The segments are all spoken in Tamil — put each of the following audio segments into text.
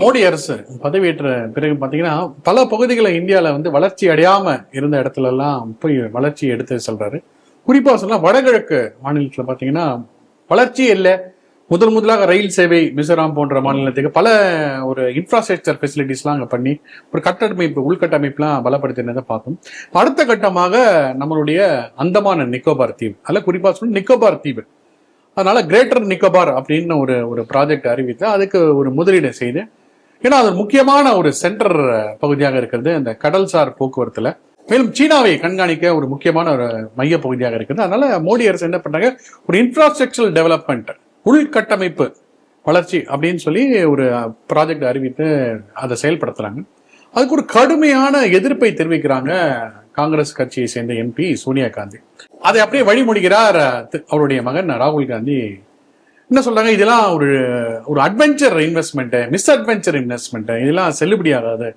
மோடி அரசு பதவியேற்ற பிறகு பாத்தீங்கன்னா பல பகுதிகளை இந்தியாவில் வந்து வளர்ச்சி அடையாம இருந்த இடத்துல எல்லாம் போய் வளர்ச்சி எடுத்து சொல்றாரு. குறிப்பாக சொன்னா வடகிழக்கு மாநிலத்துல பாத்தீங்கன்னா வளர்ச்சி இல்லை. முதல் முதலாக ரயில் சேவை மிசோராம் போன்ற மாநிலத்துக்கு பல ஒரு இன்ஃப்ராஸ்ட்ரக்சர் ஃபெசிலிட்டிஸ்லாம் அங்கே பண்ணி ஒரு கட்டமைப்பு உள்கட்டமைப்புலாம் பலப்படுத்தினதை பார்த்தோம். அடுத்த கட்டமாக நம்மளுடைய அந்தமான நிக்கோபார் தீவு. அதில் குறிப்பாக சொன்ன நிக்கோபார் தீவு. அதனால கிரேட்டர் நிக்கோபார் அப்படின்னு ஒரு ஒரு ப்ராஜெக்ட் அறிவித்து அதுக்கு ஒரு முதலீடு செய்து ஏன்னா அது முக்கியமான ஒரு சென்டர் பகுதியாக இருக்கிறது. அந்த கடல்சார் போக்குவரத்துல. மேலும் சீனாவை கண்காணிக்க ஒரு முக்கியமான ஒரு மைய பகுதியாக இருக்குது. அதனால மோடி அரசு என்ன பண்றாங்க? ஒரு இன்ஃப்ராஸ்ட்ரக்சரல் டெவலப்மெண்ட் உள்கட்டமைப்பு வளர்ச்சி அப்படின்னு சொல்லி ஒரு ப்ராஜெக்ட் அறிவித்து அதை செயல்படுத்துறாங்க. அதுக்கு ஒரு கடுமையான எதிர்ப்பை தெரிவிக்கிறாங்க காங்கிரஸ் கட்சியை சேர்ந்த எம்பி சோனியா காந்தி. அதை அப்படியே வழிமொழிகிறார் அவருடைய மகன் ராகுல் காந்தி. என்ன சொல்றாங்க? இதெல்லாம் ஒரு ஒரு adventure investment miss adventure investment இதெல்லாம் செல்லுபடி ஆகாது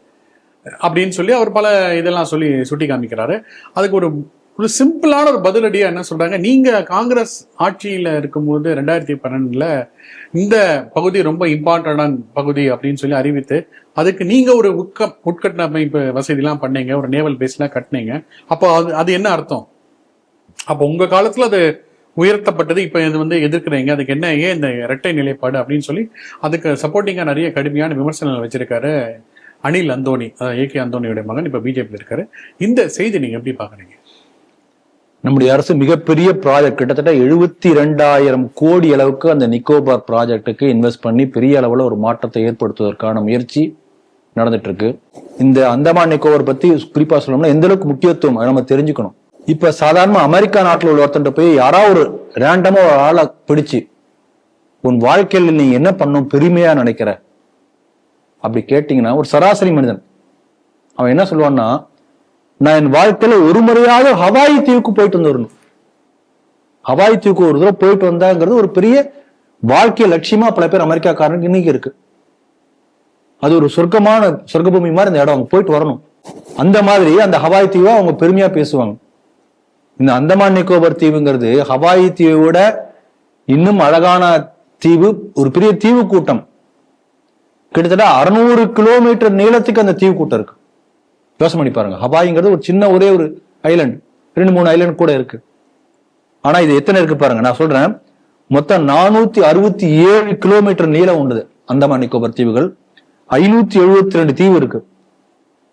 அப்படின்னு சொல்லி அவர் பல இதெல்லாம் சொல்லி சுட்டி காமிக்கிறாரு அதுக்கு ஒரு ஒரு சிம்பிளான ஒரு பதிலடியாக என்ன சொல்கிறாங்க நீங்கள் காங்கிரஸ் ஆட்சியில் இருக்கும்போது ரெண்டாயிரத்தி பன்னெண்டுல இந்த பகுதி ரொம்ப இம்பார்ட்டண்டான பகுதி அப்படின்னு சொல்லி அறிவித்து அதுக்கு நீங்கள் ஒரு உட்க உட்கட்டமைப்பு வசதிலாம் பண்ணீங்க ஒரு நேவல் பேஸ்லாம் கட்டினீங்க. அப்போ அது அது என்ன அர்த்தம்? அப்போ உங்கள் காலத்தில் அது உயர்த்தப்பட்டது. இப்போ இது வந்து எதிர்க்கிறீங்க. அதுக்கு என்ன ஏன் இந்த இரட்டை நிலைப்பாடு அப்படின்னு சொல்லி அதுக்கு சப்போர்ட்டிங்காக நிறைய கடுமையான விமர்சனங்கள் வச்சிருக்காரு அனில் அந்தோனி அதாவது ஏகே அந்தோனியுடைய மகன். இப்போ பிஜேபி இருக்காரு. இந்த செய்தி நீங்கள் எப்படி பார்க்குறீங்க? நம்முடைய அரசு மிகப்பெரிய ப்ராஜெக்ட் கிட்டத்தட்ட எழுபத்தி ரெண்டாயிரம் கோடி அளவுக்கு அந்த நிக்கோபார் ப்ராஜெக்ட்டுக்கு இன்வெஸ்ட் பண்ணி பெரிய அளவில் ஒரு மாற்றத்தை ஏற்படுத்துவதற்கான முயற்சி நடந்துட்டு இருக்கு. இந்த அந்தமான் நிக்கோபார் பத்தி குறிப்பா சொல்லணும்னா எந்த அளவுக்கு முக்கியத்துவம் அதை நம்ம தெரிஞ்சுக்கணும். இப்ப சாதாரண அமெரிக்கா நாட்டில் உள்ள ஒருத்தன் போய் யாராவது ஒரு ரேண்டமா ஒரு ஆளை பிடிச்சு உன் வாழ்க்கையில் நீ என்ன பண்ணும் பெருமையா நினைக்கிற? அப்படி கேட்டீங்கன்னா ஒரு சராசரி மனிதன். அவன் என்ன சொல்லுவான்னா நான் என் வாழ்க்கையில ஒரு முறையாக ஹவாய் தீவுக்கு போயிட்டு வந்துடணும் ஹவாய் தீவுக்கு ஒரு தடவை போயிட்டு வந்தாங்கிறது ஒரு பெரிய வாழ்க்கை லட்சியமா பல பேர் அமெரிக்காக்காரனுக்கு இன்னைக்கு இருக்கு. அது ஒரு சொர்க்கமான சொர்க்கபூமி மாதிரி இந்த இடம் அவங்க போயிட்டு வரணும். அந்த மாதிரி அந்த ஹவாய் தீவை அவங்க பெருமையா பேசுவாங்க. இந்த அந்தமான் நிக்கோபர் தீவுங்கிறது ஹவாய் தீவை விட இன்னும் அழகான தீவு ஒரு பெரிய தீவு கூட்டம் கிட்டத்தட்ட அறுநூறு கிலோமீட்டர் நீளத்துக்கு அந்த தீவு கூட்டம் இருக்கு. யோசனை பண்ணி பாருங்க. ஹவாய்ங்கிறது ஒரு சின்ன ஒரே ஒரு ஐலண்ட் ரெண்டு மூணு ஐலண்ட் கூட இருக்கு. ஆனா இது எத்தனை இருக்கு பாருங்க. நான் சொல்றேன். மொத்தம் நானூத்தி அறுபத்தி ஏழு கிலோமீட்டர் நீளம் உண்டுது அந்தமான் நிக்கோபர் தீவுகள். ஐநூத்தி எழுபத்தி ரெண்டு தீவு இருக்கு.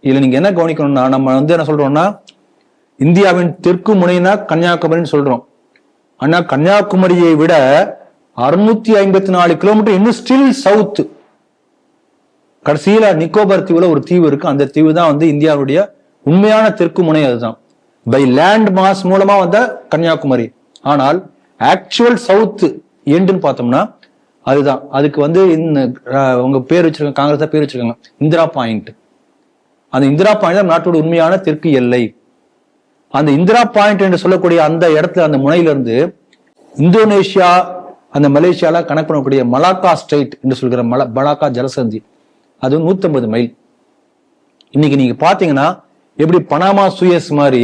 இதுல நீங்க என்ன கவனிக்கணும்னா நம்ம வந்து என்ன சொல்றோம்னா இந்தியாவின் தெற்கு முனைனா கன்னியாகுமரின்னு சொல்றோம். ஆனா கன்னியாகுமரியை விட அறுநூத்தி ஐம்பத்தி நாலு கிலோமீட்டர் இன்னும் ஸ்டில் சவுத் கடைசியில நிக்கோபார் தீவுல ஒரு தீவு இருக்கு. அந்த தீவு தான் வந்து இந்தியாவுடைய உண்மையான தெற்கு முனை அதுதான். பை லேண்ட் மாஸ் மூலமா வந்த கன்னியாகுமரி. ஆனால் ஆக்சுவல் சவுத் எண்டுன்னு பார்த்தோம்னா அதுதான். அதுக்கு வந்து உங்க பேர் வச்சிருக்காங்க காங்கிரஸ் பேர் வச்சிருக்காங்க. இந்திரா பாயிண்ட். அந்த இந்திரா பாயிண்ட் தான் நாட்டோட உண்மையான தெற்கு எல்லை. அந்த இந்திரா பாயிண்ட் என்று சொல்லக்கூடிய அந்த இடத்துல அந்த முனையிலிருந்து இந்தோனேஷியா அந்த மலேசியால கனெக்ட் பண்ணக்கூடிய மலாக்கா ஸ்ட்ரைட் என்று சொல்கிற மல மலாக்கா ஜலசந்தி. அது 150 மைல். இன்னைக்கு நீங்க பாத்தீங்கன்னா எப்படி பனாமா சுயஸ் மாதிரி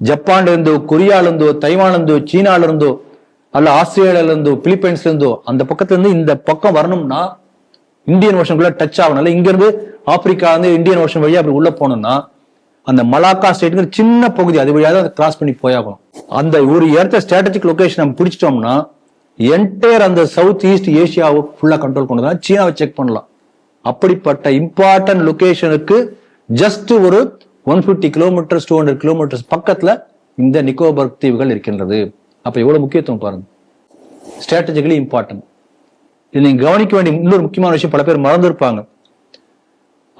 ஜப்பான்ல இருந்தோ கொரியால இருந்தோ தைவான்ல இருந்தோ சீனால இருந்தோ அல்ல ஆஸ்திரேலியால இருந்தோ பிலிப்பைன்ஸ்ல இருந்தோ அந்த பக்கத்துல இருந்து இந்த பக்கம் வரணும்னா இந்தியன் ஓஷனுக்குள்ள டச் ஆகணும். இங்க இருந்து ஆப்பிரிக்கா வந்து இந்தியன் ஓஷன் வழியா அப்படி உள்ள போனோம்னா அந்த மலாக்கா ஸ்டேட்டுங்கிற சின்ன பகுதி அது வழியாக தான் கிராஸ் பண்ணி போயாகணும். அந்த ஒரு இடத்த ஸ்ட்ராட்டஜிக் லொகேஷன் நம்ம பிடிச்சிட்டோம்னா என்டையர் அந்த சவுத் ஈஸ்ட் ஏசியாவை ஃபுல்லாக கண்ட்ரோல் கொண்டு சீனாவை செக் பண்ணலாம். அப்படிப்பட்ட இம்பார்ட்டன்ட் லொகேஷனுக்கு ஜஸ்ட் ஒரு one fifty kilometres two hundred kilometres பக்கத்தில் இந்த நிக்கோபர் தீவுகள் இருக்கின்றது. அப்போ எவ்வளோ முக்கியத்துவம் பாருங்க. ஸ்ட்ராட்டஜிக்கலி இம்பார்ட்டன்ட் இது நீங்கள் கவனிக்க வேண்டிய இன்னொரு முக்கியமான விஷயம் பல பேர் மறந்துருப்பாங்க.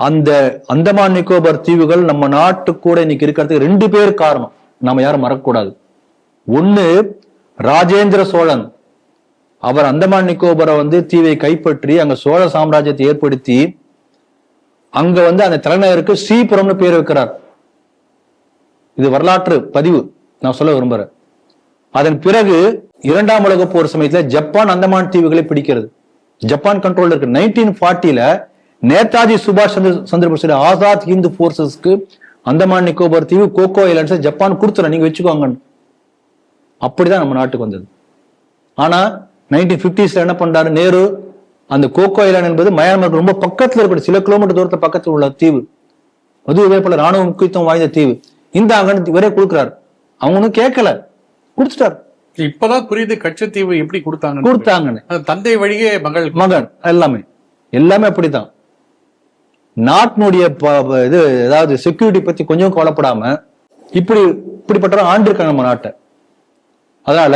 அந்த அந்தமான் நிக்கோபார் தீவுகள் நம்ம நாட்டு கூட இன்னைக்கு இருக்கிறதுக்கு ரெண்டு பேர் காரணம். நம்ம யாரும் மறக்கக்கூடாது. ஒன்று ராஜேந்திர சோழன். அவர் அந்தமான் நிக்கோபரை வந்து தீவை கைப்பற்றி அங்க சோழ சாம்ராஜ்யத்தை ஏற்படுத்தி அங்க வந்து அந்த தலைநகருக்கு ஸ்ரீபுரம்னு பேர் வைக்கிறார். இது வரலாற்று பதிவு. நான் சொல்ல விரும்புறேன். அதன் பிறகு இரண்டாம் உலக போர் சமயத்துல ஜப்பான் அந்தமான் தீவுகளை பிடிக்கிறது. ஜப்பான் கண்ட்ரோல் இருக்கு. நைன்டீன் ஃபார்ட்டில நேதாஜி சுபாஷ் சந்திர சந்திர போஸ் ஆசாத் ஹிந்து போர்சஸ்க்கு அந்தமான் நிக்கோபார் தீவு கோகோ ஐலாண்ட்ஸ் ஜப்பான் கொடுத்துறேன் நீங்க வச்சுக்கோங்கன்னு. அப்படிதான் நம்ம நாட்டுக்கு வந்தது. ஆனா நைன்டீன் பிப்டிஸ்ல என்ன பண்றாரு? நேரு அந்த கோகோ ஐலாண்ட் என்பது மயான்மருக்கு ரொம்ப பக்கத்துல இருக்கிற சில கிலோமீட்டர் தூரத்துல பக்கத்துல உள்ள தீவு. அது இதே போல ராணுவ முக்கியத்துவம் வாய்ந்த தீவு. இந்த அங்க இவரே கொடுக்குறாரு. அவங்க ஒன்றும் கேட்கல. கொடுத்துட்டார். இப்பதான் புரியுது கச்சத்தீவு எப்படி கொடுத்தாங்க கொடுத்தாங்கன்னு. தந்தை வழியே மகள். மகன் எல்லாமே. எல்லாமே அப்படித்தான் நாட்டினுடைய ப- இது ஏதாவது செக்யூரிட்டி பத்தி கொஞ்சம் கவலைப்படாம இப்படி இப்படிப்பட்ட ஆண்டிருக்காங்க நம்ம நாட்டை. அதனால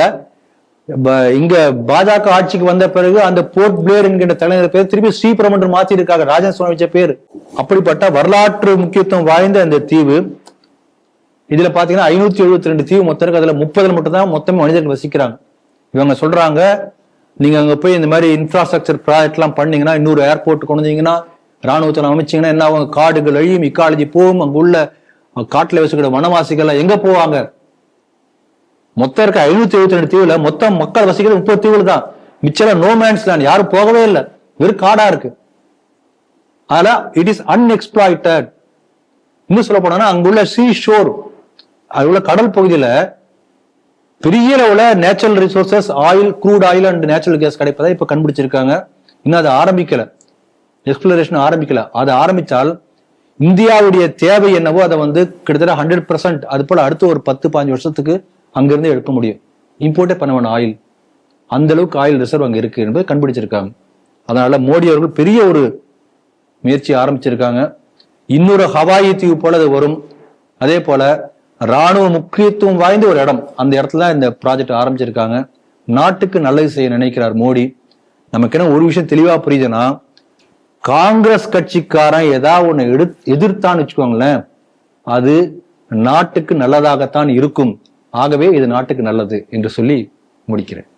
இங்க பாஜக ஆட்சிக்கு வந்த பிறகு அந்த போர்ட் பிளேயர் என்கின்ற தலைநகர் பேர் திருப்பி ஸ்ரீபுரம் என்று மாத்தி இருக்காங்க ராஜன் சுவாமி வச்ச பேர். அப்படிப்பட்ட வரலாற்று முக்கியத்துவம் வாய்ந்த அந்த தீவு இதுல பாத்தீங்கன்னா ஐநூத்தி எழுபத்தி ரெண்டு தீவு மொத்தம் இருக்கு. அதுல முப்பதுல மட்டும் தான் மொத்தமே மனிதர்கள் வசிக்கிறாங்க. இவங்க சொல்றாங்க நீங்க அங்க போய் இந்த மாதிரி இன்ஃப்ராஸ்ட்ரக்சர் ப்ராஜெக்ட் எல்லாம் பண்ணீங்கன்னா இன்னொரு ஏர்போர்ட் கொண்டு வந்தீங்கன்னா ராணுவத்தில் அமைச்சிங்கன்னா என்ன ஆகும்? காடுகள் அழியும் இக்காலஜி போகும் அங்கே உள்ள காட்டில் வசிக்கிற வனவாசிகள் எங்கே எங்க போவாங்க? மொத்தம் இருக்க ஐநூத்தி எழுபத்தி ரெண்டு தீவுல மொத்தம் மக்கள் வசிக்கிற முப்பது தீவுல தான். மிச்சம் நோ மேன்ஸ் லேண்ட் யாரும் போகவே இல்லை. வெறும் காடா இருக்கு. அதனால இட் இஸ் அன்எக்ஸ்பிளாய்டட் இன்னும் சொல்ல போனா அங்குள்ள சீ ஷோர் அது உள்ள கடல் பகுதியில பெரிய அளவுல natural resources oil crude oil and natural gas கிடைப்பதை இப்ப கண்டுபிடிச்சிருக்காங்க. இன்னும் அதை ஆரம்பிக்கல. எக்ஸ்ப்ளரேஷன் ஆரம்பிக்கல. அதை ஆரம்பிச்சால் இந்தியாவுடைய தேவை என்னவோ அதை வந்து கிட்டத்தட்ட ஹண்ட்ரட் பர்சன்ட் அது போல அடுத்த ஒரு பத்து பாஞ்சு வருஷத்துக்கு அங்கிருந்து எடுக்க முடியும். இம்போர்ட்டே பண்ண வேணும் ஆயில் அந்த அளவுக்கு ஆயில் ரிசர்வ் அங்கே இருக்கு என்பதை கண்டுபிடிச்சிருக்காங்க. அதனால மோடி அவர்கள் பெரிய ஒரு முயற்சி ஆரம்பிச்சிருக்காங்க. இன்னொரு ஹவாயி தீவு போல அது வரும். அதே போல ராணுவ முக்கியத்துவம் வாய்ந்த ஒரு இடம். அந்த இடத்துல இந்த ப்ராஜெக்ட் ஆரம்பிச்சிருக்காங்க. நாட்டுக்கு நல்லது செய்ய நினைக்கிறார் மோடி. நமக்கு என்ன ஒரு விஷயம் தெளிவா புரியுதுன்னா காங்கிரஸ் கட்சிக்காரன் ஏதாவது ஒண்ணு எடு எதிர்த்தான்னு வச்சுக்கோங்களேன் அது நாட்டுக்கு நல்லதாகத்தான் இருக்கும். ஆகவே இது நாட்டுக்கு நல்லது என்று சொல்லி முடிக்கிறேன்.